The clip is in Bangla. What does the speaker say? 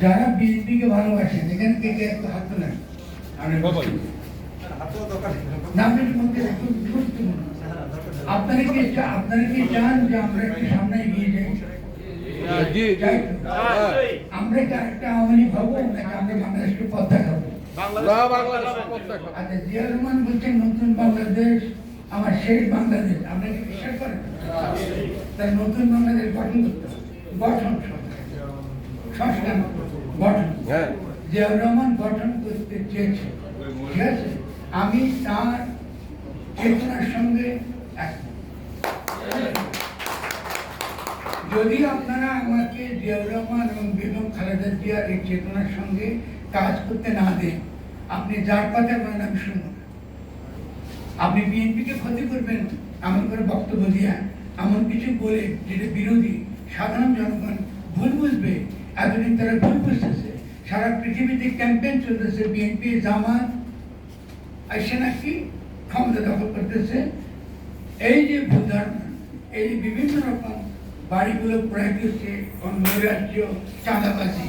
যারা বিএনপিকে ভালোবাসেন এখানে কে কে একটু হাত তোলেন? আমি নামের মধ্যে একটু গুরুত্বপূর্ণ আপনারা কি আপনারা কি চান যে আমরা একটু সামনে এগিয়ে যাই? জি জি। চাই? হ্যাঁ। আমরা কি আরেকটা আওয়ামী লীগ নাকি আমরা বাংলাদেশকে পথ দেখাবো? না বাংলাদেশ পথ দেখাও। আচ্ছা জিয়া রহমান বলছেন নতুন বাংলাদেশ আমার শেষ বাংলাদেশ। আপনি কি বিশ্বাস করেন? তাই নতুন বাংলাদেশ গঠন করতে হবে। গঠন সংস্কার গঠন। হ্যাঁ। জিয়াউর রহমান গঠন করতে চেয়েছে। ঠিক আছে? আমি তার চেতনার সঙ্গে। যদি আপনারা আমাকে জিয়াউর রহমান এবং বেগম খালেদা জিয়ার এই চেতনার সঙ্গে কাজ করতে না দেন আপনি যার কথা বলেন আমি শুনব না। আপনি বিএনপিকে ক্ষতি করবেন এমন করে বক্তব্য দিয়ে এমন কিছু বলে যেটা বিরোধী সাধারণ জনগণ ভুল বুঝবে এতদিন তারা ভুল বুঝতেছে সারা পৃথিবীতে ক্যাম্পেইন চলতেছে বিএনপি জামাত আসছে নাকি ক্ষমতা দখল করতেছে। এই যে ভুল এই যে বিভিন্ন রকম বাড়িগুলো প্রায় হচ্ছে নৈরাজ্য চাঁদাবাজি